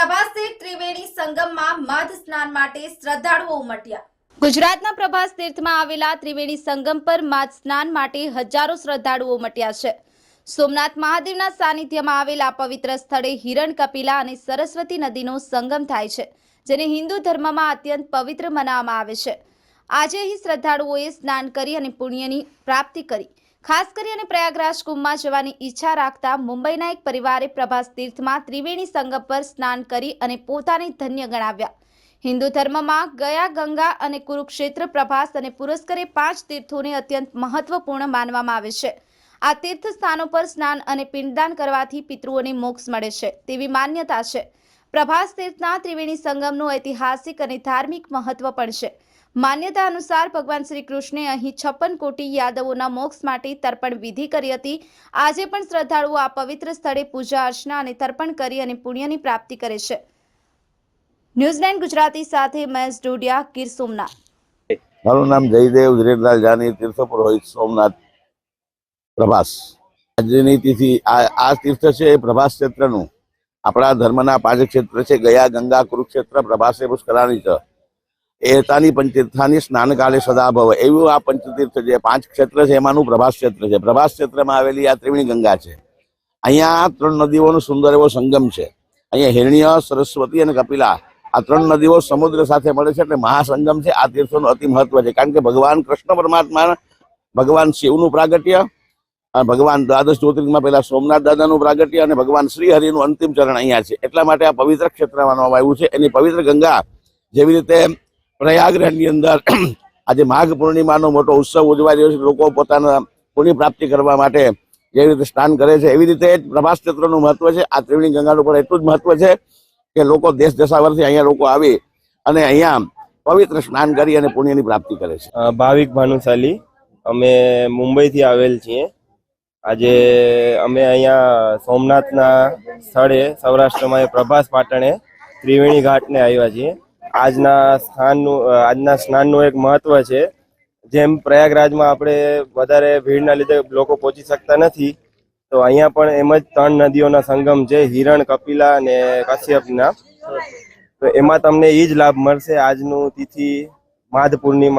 પ્રભાસતીર્થ ત્રિવેણી સંગમમાં મધ સ્નાન માટે શ્રદ્ધાળુઓ ઉમટ્યા. ગુજરાતના પ્રભાસ તીર્થમાં આવેલા ત્રિવેણી સંગમ પર મધ સ્નાન માટે હજારો શ્રદ્ધાળુઓ ઉમટ્યા છે. સોમનાથ મહાદેવના સાનિધ્યમાં આવેલા પવિત્ર સ્થળે હિરણ કપિલા અને સરસ્વતી નદીનો સંગમ થાય છે, જેને હિન્દુ ધર્મમાં અત્યંત પવિત્ર મનાવવામાં આવે છે. આજે અહીં શ્રદ્ધાળુઓએ સ્નાન કરી અને પુણ્યની પ્રાપ્તિ કરી. ખાસ કરી અને પ્રયાગરાજ કુંભમાં જવાની ઈચ્છા રાખતા મુંબઈના એક પરિવારે પ્રભાસ તીર્થમાં ત્રિવેણી સંગમ પર સ્નાન કરી અને પોતાને ધન્ય ગણાવ્યા. હિન્દુ ધર્મમાં ગયા, ગંગા અને કુરુક્ષેત્ર પ્રભાસ અને પુરસ્કરે પાંચ તીર્થોને અત્યંત મહત્વપૂર્ણ માનવામાં આવે છે. આ તીર્થ સ્થાનો પર સ્નાન અને પિંડદાન કરવાથી પિતૃઓને મોક્ષ મળે છે તેવી માન્યતા છે. પ્રભાસ તીર્થના ત્રિવેણી સંગમનું ઐતિહાસિક અને ધાર્મિક મહત્વ પણ છે. માન્યતા અનુસાર ભગવાન શ્રી કૃષ્ણે અહીં છપ્પન કોટી યાદવોના મોક્ષ માટે તર્પણ વિધિ કરી હતી. આજે પણ શ્રદ્ધાળુઓ આ પવિત્ર સ્થળે પૂજા અર્ચના અને તર્પણ કરી અને પુણ્યની પ્રાપ્તિ કરે છે. ન્યૂઝીલેન્ડ ગુજરાતી સાથે મહેશ ડોડિયા, ગીર સોમનાથ. મારું નામ જયદેવ ધીરેનલાલ જાની તીર્થપુરોહિત સોમનાથ. પ્રભાસ. આજની તિથિ આ તીર્થ છે એ પ્રભાસ ક્ષેત્રનું. આપણા ધર્મના પાંચ ક્ષેત્ર છે, ગયા ગંગા કુરુક્ષેત્ર પ્રભાસે પુષ્કરાણી છે. એતાની પંચતીર્થાની સ્નાનકાલે સદા ભવ. એવું આ પંચતીર્થ જે પાંચ ક્ષેત્ર છે, એમાંનું પ્રભાસ ક્ષેત્ર છે. પ્રભાસ ક્ષેત્રમાં આવેલી આ ત્રિવેણી ગંગા છે. અહીંયા ત્રણ નદીઓનો સુંદર એવો સંગમ છે. અહીંયા હિરણ્ય, સરસ્વતી અને કપિલા આ ત્રણ નદીઓ સમુદ્ર સાથે મળે છે એટલે મહાસંગમ છે. આ તીર્થોનું અતિ મહત્વ છે. કારણ કે ભગવાન કૃષ્ણ પરમાત્મા, ભગવાન શિવનું પ્રાગટ્ય ભગવાન દ્વાદશ જ્યોતિર્લિંગમાં પહેલા સોમનાથ દાદાનું પ્રાગટ્ય અને ભગવાન શ્રી હરિનું અંતિમ ચરણ અહીંયા છે. એટલા માટે આ પવિત્ર ક્ષેત્ર માનવામાં આવ્યું છે. એની પવિત્ર ગંગા જેવી રીતે પ્રયાગરાજની અંદર આજે માઘ પૂર્ણિમાનો મોટો ઉત્સવ ઉજવાઈ રહ્યો છે. લોકો પોતાના પુણ્ય પ્રાપ્તિ કરવા માટે જેવી રીતે સ્નાન કરે છે. એવી રીતે જ પ્રભાસ ક્ષેત્રનું મહત્વ છે. આ ત્રિવેણી ગંગાનું પણ એટલું જ મહત્વ છે કે લોકો દેશ દેશાવરથી અહીંયા લોકો આવી અને અહીંયા પવિત્ર સ્નાન કરી અને પુણ્યની પ્રાપ્તિ કરે છે. ભાવિક ભાનુશાલી, અમે મુંબઈથી આવેલ છીએ. આજે અમે અહીંયા સોમનાથના સ્થળે સૌરાષ્ટ્રમાં પ્રભાસ પાટણે ત્રિવેણી ઘાટને આવ્યા છીએ. આજના સ્થાનનું આજના સ્નાનનું એક મહત્વ છે. જેમ પ્રયાગરાજમાં આપણે વધારે ભીડના લીધે લોકો પહોંચી શકતા નથી, તો અહીંયા પણ એમ જ ત્રણ નદીઓના સંગમ છે, હિરણ, કપિલા અને કશ્યપના. તો એમાં તમને એ જ લાભ મળશે. આજનું તિથિ માધ પૂર્ણિમા